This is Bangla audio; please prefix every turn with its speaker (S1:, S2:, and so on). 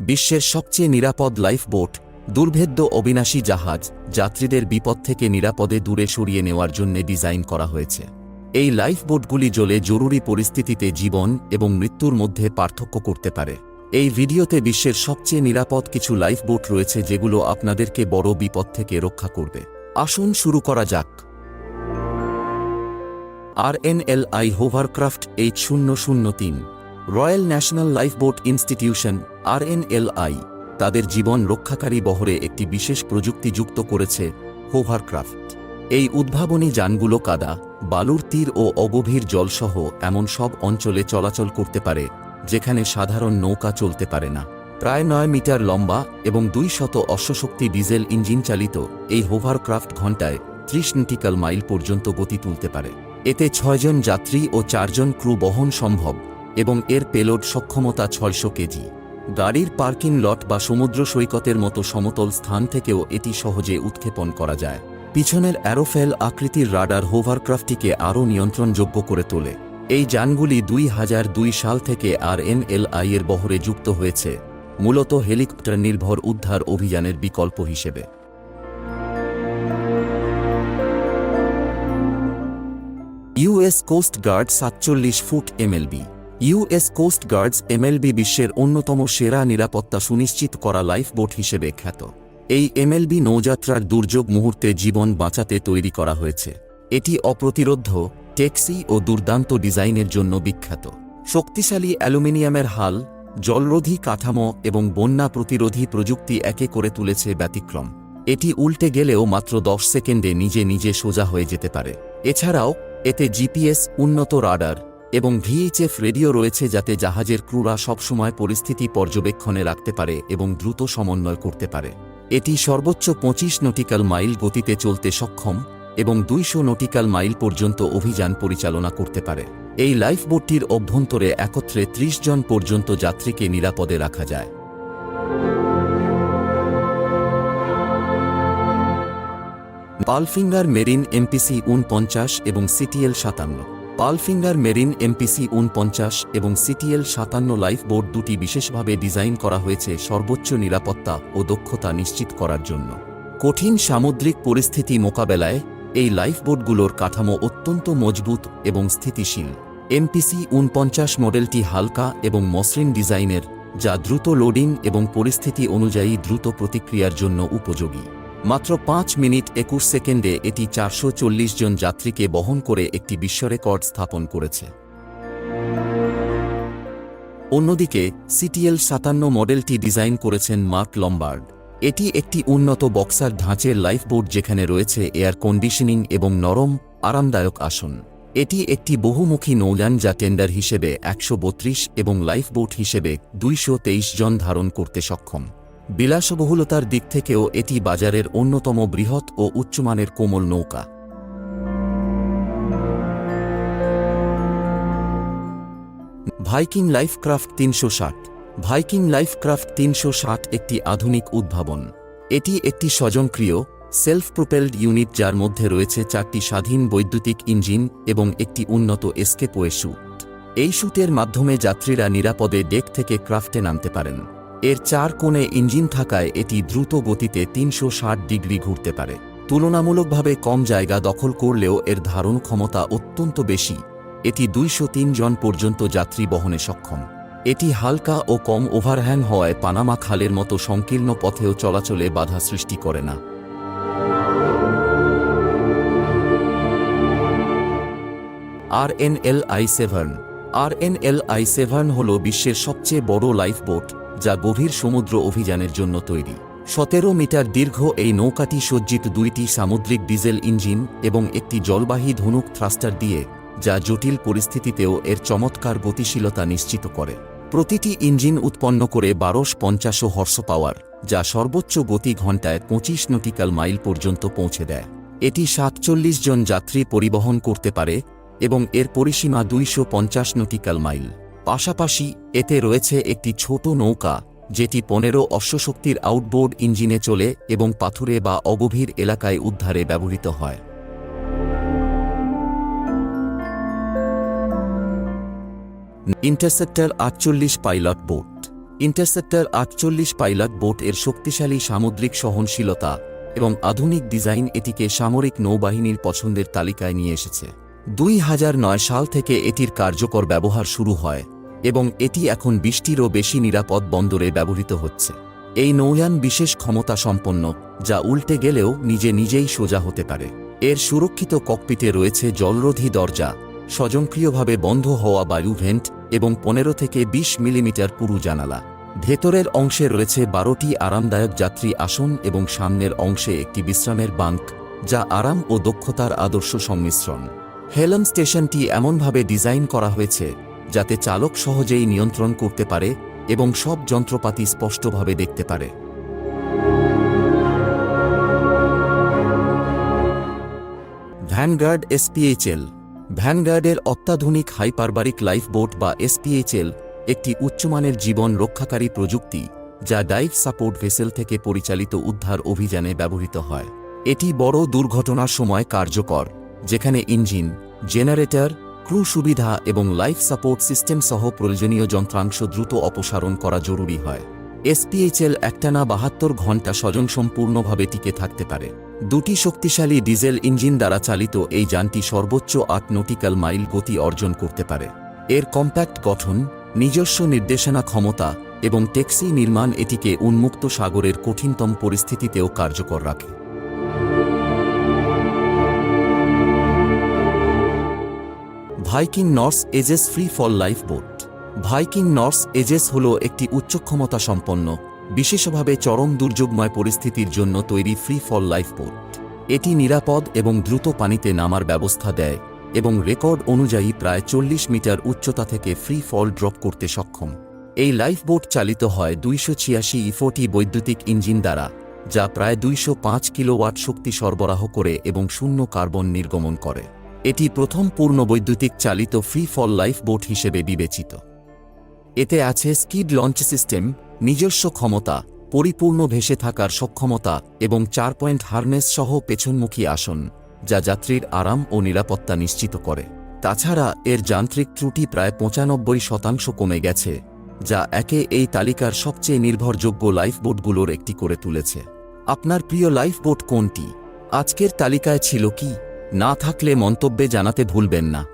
S1: বিশ্বের সবচেয়ে নিরাপদ লাইফ বোট, দুর্ভেদ্য অবিনাশী জাহাজ, যাত্রীদের বিপদ থেকে নিরাপদে দূরে সরিয়ে নেওয়ার জন্য ডিজাইন করা হয়েছে। এই লাইফ বোটগুলি জ্বলে জরুরি পরিস্থিতিতে জীবন এবং মৃত্যুর মধ্যে পার্থক্য করতে পারে। এই ভিডিওতে বিশ্বের সবচেয়ে নিরাপদ কিছু লাইফ বোট রয়েছে যেগুলো আপনাদেরকে বড় বিপদ থেকে রক্ষা করবে। আসুন শুরু করা যাক। আরএনএলআই হোভারক্রাফট এইচ শূন্য শূন্য তিন। Royal National Lifeboat Institution, RNLI, তাদের জীবন রক্ষাকারী বহরে একটি বিশেষ প্রযুক্তি যুক্ত করেছে হোভারক্রাফট। এই উদ্ভাবনী যানগুলো কাদা, বালুর তীর ও অগভীর জলসহ এমন সব অঞ্চলে চলাচল করতে পারে, যেখানে সাধারণ নৌকা চলতে পারে না। প্রায় নয় মিটার লম্বা এবং দুই শত অশ্বশক্তি ডিজেল ইঞ্জিন চালিত এই হোভারক্রাফট ঘণ্টায় ত্রিশ নিটিক্যাল মাইল পর্যন্ত গতি তুলতে পারে। এতে ছয়জন যাত্রী ও চারজন ক্রু বহন সম্ভব। এবং এর পেলোড সক্ষমতা ছয়শো কেজি। গাড়ির পার্কিং লট বা সমুদ্র সৈকতের মতো সমতল স্থান থেকেও এটি সহজে উৎক্ষেপণ করা যায়। পিছনের অ্যারোফেল আকৃতির রাডার হোভারক্রাফটিকে আরও নিয়ন্ত্রণযোগ্য করে তোলে। এই যানগুলি দুই হাজার দুই সাল থেকে আর এর বহরে যুক্ত হয়েছে, মূলত হেলিকপ্টার নির্ভর উদ্ধার অভিযানের বিকল্প হিসেবে। ইউএস কোস্ট গার্ড সাতচল্লিশ foot MLB US Coast Guards MLB বিশ্বের অন্যতম সেরা নিরাপত্তা সুনিশ্চিত করা লাইফবোট হিসেবে খ্যাত। এই এমএলবি নৌযাত্রার দুর্যোগ মুহূর্তে জীবন বাঁচাতে তৈরি করা হয়েছে। এটি অপ্রতিরোধ্য, টেক্সি ও দুর্দান্ত ডিজাইনের জন্য বিখ্যাত। শক্তিশালী অ্যালুমিনিয়ামের হাল, জলরোধী কাঠামো এবং বন্যা প্রতিরোধী প্রযুক্তি একে করে তুলেছে ব্যতিক্রম। এটি উল্টে গেলেও মাত্র দশ সেকেন্ডে নিজে নিজে সোজা হয়ে যেতে পারে। এছাড়াও, এতে জিপিএস, উন্নত রাডার এবং ভিএইচএফ রেডিও রয়েছে যাতে জাহাজের ক্রুরা সবসময় পরিস্থিতি পর্যবেক্ষণে রাখতে পারে এবং দ্রুত সমন্বয় করতে পারে। এটি সর্বোচ্চ পঁচিশ নটিক্যাল মাইল গতিতে চলতে সক্ষম এবং দুইশো নটিক্যাল মাইল পর্যন্ত অভিযান পরিচালনা করতে পারে। এই লাইফবোটটির অভ্যন্তরে একত্রে ত্রিশ জন পর্যন্ত যাত্রীকে নিরাপদে রাখা যায়। পালফিঙ্গার মেরিন এমপিসি উনপঞ্চাশ এবং সিটিএল সাতান্ন। পালফিঙ্গার মেরিন এমপিসি উনপঞ্চাশ এবং সিটিএল সাতান্ন লাইফ বোট দুটি বিশেষভাবে ডিজাইন করা হয়েছে সর্বোচ্চ নিরাপত্তা ও দক্ষতা নিশ্চিত করার জন্য। কঠিন সামুদ্রিক পরিস্থিতি মোকাবেলায় এই লাইফবোটগুলোর কাঠামো অত্যন্ত মজবুত এবং স্থিতিশীল। এমপিসি উনপঞ্চাশ মডেলটি হালকা এবং মসৃণ ডিজাইনের, যা দ্রুত লোডিং এবং পরিস্থিতি অনুযায়ী দ্রুত প্রতিক্রিয়ার জন্য উপযোগী। মাত্র পাঁচ মিনিট একুশ সেকেন্ডে এটি চারশো চল্লিশ জন যাত্রীকে বহন করে একটি বিশ্ব রেকর্ড স্থাপন করেছে। অন্যদিকে, সিটিএল সাতান্ন মডেলটি ডিজাইন করেছেন মার্ক লম্বার্ড। এটি একটি উন্নত বক্সার ধাঁচের লাইফবোট যেখানে রয়েছে এয়ার কন্ডিশনিং এবং নরম, আরামদায়ক আসন। এটি একটি বহুমুখী নৌযান যা টেন্ডার হিসেবে একশো বত্রিশ এবং লাইফবোট হিসেবে দুইশো তেইশ জন ধারণ করতে সক্ষম। বিলাসবহুলতার দিক থেকেও এটি বাজারের অন্যতম বৃহৎ ও উচ্চমানের কোমল নৌকা। ভাইকিং লাইফক্রাফট তিনশো ষাট। ভাইকিং লাইফক্রাফট তিনশো ষাট একটি আধুনিক উদ্ভাবন। এটি একটি স্বজনক্রিয় সেলফ প্রোপেলড ইউনিট যার মধ্যে রয়েছে চারটি স্বাধীন বৈদ্যুতিক ইঞ্জিন এবং একটি উন্নত এসকেপোয়ে শ্যুট এই শ্যুটের মাধ্যমে যাত্রীরা নিরাপদে ডেক থেকে ক্রাফটে নামতে পারেন। এর চার কোণে ইঞ্জিন থাকায় এটি দ্রুত গতিতে তিনশো ষাট ডিগ্রি ঘুরতে পারে। তুলনামূলকভাবে কম জায়গা দখল করলেও এর ধারণ ক্ষমতা অত্যন্ত বেশি। এটি দুইশো তিন জন পর্যন্ত যাত্রী বহনে সক্ষম। এটি হালকা ও কম ওভারহ্যাং হওয়ায় পানামা খালের মতো সংকীর্ণ পথেও চলাচলে বাধা সৃষ্টি করে না। R N L I Severn R N L I Severn হল বিশ্বের সবচেয়ে বড় লাইফবোট। যা গভীর সমুদ্র অভিযানের জন্য তৈরি। সতেরো মিটার দীর্ঘ এই নৌকাটি সজ্জিত দুইটি সামুদ্রিক ডিজেল ইঞ্জিন এবং একটি জলবাহী ধনুক থ্রাস্টার দিয়ে, যা জটিল পরিস্থিতিতেও এর চমৎকার গতিশীলতা নিশ্চিত করে। প্রতিটি ইঞ্জিন উৎপন্ন করে বারোশ পঞ্চাশো হর্স পাওয়ার যা সর্বোচ্চ গতি ঘণ্টায় পঁচিশ নটিক্যাল মাইল পর্যন্ত পৌঁছে দেয়। এটি সাতচল্লিশ জন যাত্রী পরিবহন করতে পারে এবং এর পরিসীমা দুইশো পঞ্চাশ নটিক্যাল মাইল। পাশাপাশি এতে রয়েছে একটি ছোট নৌকা, যেটি পনেরো অশ্বশক্তির আউটবোর্ড ইঞ্জিনে চলে এবং পাথুরে বা অগভীর এলাকায় উদ্ধারে ব্যবহৃত হয়। ইন্টারসেপ্টার আটচল্লিশ পাইলট বোট। ইন্টারসেপ্টর আটচল্লিশ পাইলট বোট এর শক্তিশালী সামুদ্রিক সহনশীলতা এবং আধুনিক ডিজাইন এটিকে সামরিক নৌবাহিনীর পছন্দের তালিকায় নিয়ে এসেছে। দুই হাজার নয় সাল থেকে এটির কার্যকর ব্যবহার শুরু হয়। এবং এটি এখন বৃষ্টিরও বেশি নিরাপদ বন্দরে ব্যবহৃত হচ্ছে। এই নৌযান বিশেষ ক্ষমতা সম্পন্ন যা উল্টে গেলেও নিজে নিজেই সোজা হতে পারে। এর সুরক্ষিত ককপিটে রয়েছে জলরোধী দরজা, স্বজনক্রিয়ভাবে বন্ধ হওয়া বায়ু ভেন্ট এবং পনেরো থেকে ২০ মিলিমিটার পুরু জানালা। ভেতরের অংশে রয়েছে বারোটি আরামদায়ক যাত্রী আসন এবং সামনের অংশে একটি বিশ্রামের বাঙ্ক, যা আরাম ও দক্ষতার আদর্শ সংমিশ্রণ। হেলম স্টেশনটি এমনভাবে ডিজাইন করা হয়েছে যাতে চালক সহজেই নিয়ন্ত্রণ করতে পারে এবং সব যন্ত্রপাতি স্পষ্টভাবে দেখতে পারে। ভ্যানগার্ড এসপিএইচএল। ভ্যানগার্ডের অত্যাধুনিক হাইপারবারিক লাইফবোট বা এসপিএইচএল একটি উচ্চমানের জীবন রক্ষাকারী প্রযুক্তি যা ডাইভ সাপোর্ট ভেসেল থেকে পরিচালিত উদ্ধার অভিযানে ব্যবহৃত হয়। এটি বড় দুর্ঘটনার সময় কার্যকর, যেখানে ইঞ্জিন, জেনারেটর ক্রু সুবিধা এবং লাইফ সাপোর্ট সিস্টেম সহ প্রয়োজনীয় যন্ত্রাংশ দ্রুত অপসারণ করা জরুরি হয়। এসপিএইচএল একটানা বাহাত্তর ঘণ্টা স্বয়ংসম্পূর্ণভাবে টিকে থাকতে পারে। দুটি শক্তিশালী ডিজেল ইঞ্জিন দ্বারা চালিত এই যানটি সর্বোচ্চ আট নটিক্যাল মাইল গতি অর্জন করতে পারে। এর কম্প্যাক্ট গঠন, নিজস্ব নির্দেশনা ক্ষমতা এবং ট্যাক্সি নির্মাণ এটিকে উন্মুক্ত সাগরের কঠিনতম পরিস্থিতিতেও কার্যকর রাখে। Viking Norse Ages free fall lifeboat. Viking Norse Ages হল একটি উচ্চক্ষমতা সম্পন্ন, বিশেষভাবে চরম দুর্যোগময় পরিস্থিতির জন্য তৈরি ফ্রি ফল লাইফ বোট। এটি নিরাপদ এবং দ্রুত পানিতে নামার ব্যবস্থা দেয় এবং রেকর্ড অনুযায়ী প্রায় চল্লিশ মিটার উচ্চতা থেকে ফ্রি ফল ড্রপ করতে সক্ষম। এই লাইফ বোট চালিত হয় দুইশো ছিয়াশি ইফোটি বৈদ্যুতিক ইঞ্জিন দ্বারা, যা প্রায় দুইশো পাঁচ কিলোওয়াট শক্তি সরবরাহ করে এবং শূন্য কার্বন নির্গমন করে। এটি প্রথম পূর্ণ বৈদ্যুতিক চালিত ফ্রি ফল লাইফ বোট হিসেবে বিবেচিত। এতে আছে স্কিড লঞ্চ সিস্টেম নিজস্ব ক্ষমতা, পরিপূর্ণ ভেসে থাকার সক্ষমতা এবং চার পয়েন্ট হারনেস সহ পেছনমুখী আসন, যা যাত্রীর আরাম ও নিরাপত্তা নিশ্চিত করে। তাছাড়া এর যান্ত্রিক ত্রুটি প্রায় পঁচানব্বই শতাংশ কমে গেছে, যা একে এই তালিকার সবচেয়ে নির্ভরযোগ্য লাইফবোটগুলোর একটি করে তুলেছে। আপনার প্রিয় লাইফবোট কোনটি? আজকের তালিকায় ছিল কি? না থাকলে মন্তব্যে জানাতে ভুলবেন না।